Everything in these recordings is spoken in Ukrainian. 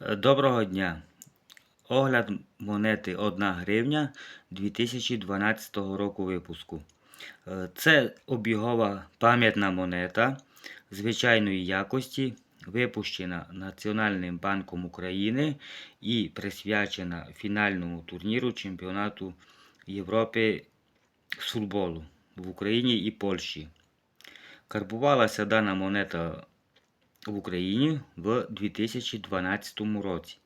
Доброго дня! Огляд монети 1 гривня 2012 року випуску. Е, Це обігова пам'ятна монета звичайної якості, випущена Національним банком України і присвячена фінальному турніру чемпіонату Європи з футболу в Україні і Польщі. Карбувалася дана монета в Україні в 2012 році.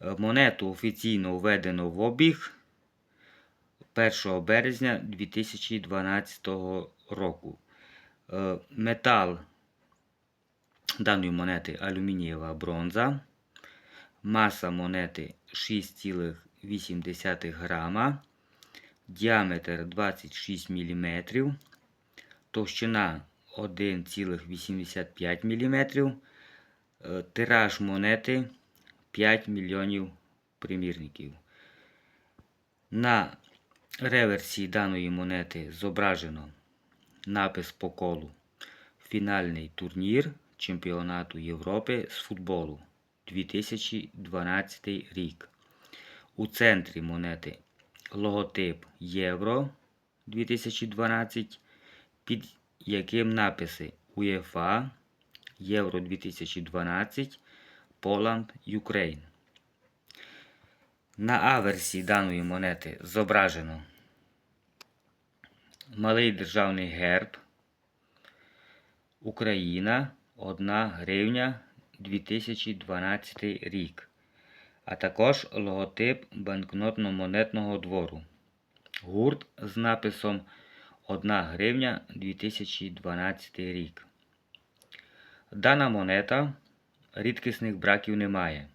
Е, Монету офіційно введено в обіг 1 березня 2012 року. Е, Метал даної монети алюмінієва бронза. Маса монети 6,8 грама. Діаметр 26 мм. Товщина 1,85 мм. Е, Тираж монети 5 мільйонів примірників. На реверсі даної монети зображено напис по колу Фінальний турнір Чемпіонату Європи з футболу 2012 рік. У центрі монети логотип Євро 2012, під яким написи УЄФА Євро 2012 Poland Ukraine. На аверсі даної монети зображено малий державний герб Україна 1 гривня 2012 рік, а також логотип банкнотно-монетного двору. Гурт з написом 1 гривня 2012 рік. Дана монета рідкісних браків немає.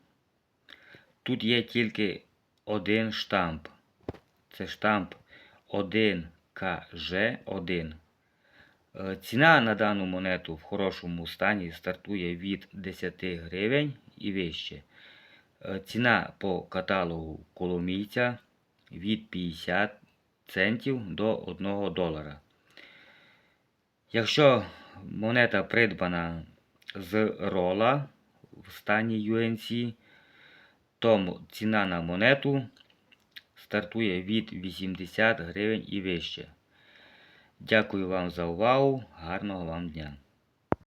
Тут є тільки один штамп. Це штамп 1КЖ1. Е, Ціна на дану монету в хорошому стані стартує від 10 гривень і вище. Е, Ціна по каталогу коломійця від 50 центів до 1 долара. Якщо монета придбана з рола в стані UNC, то ціна на монету стартує від 80 гривень і вище. Дякую вам за увагу. Гарного вам дня!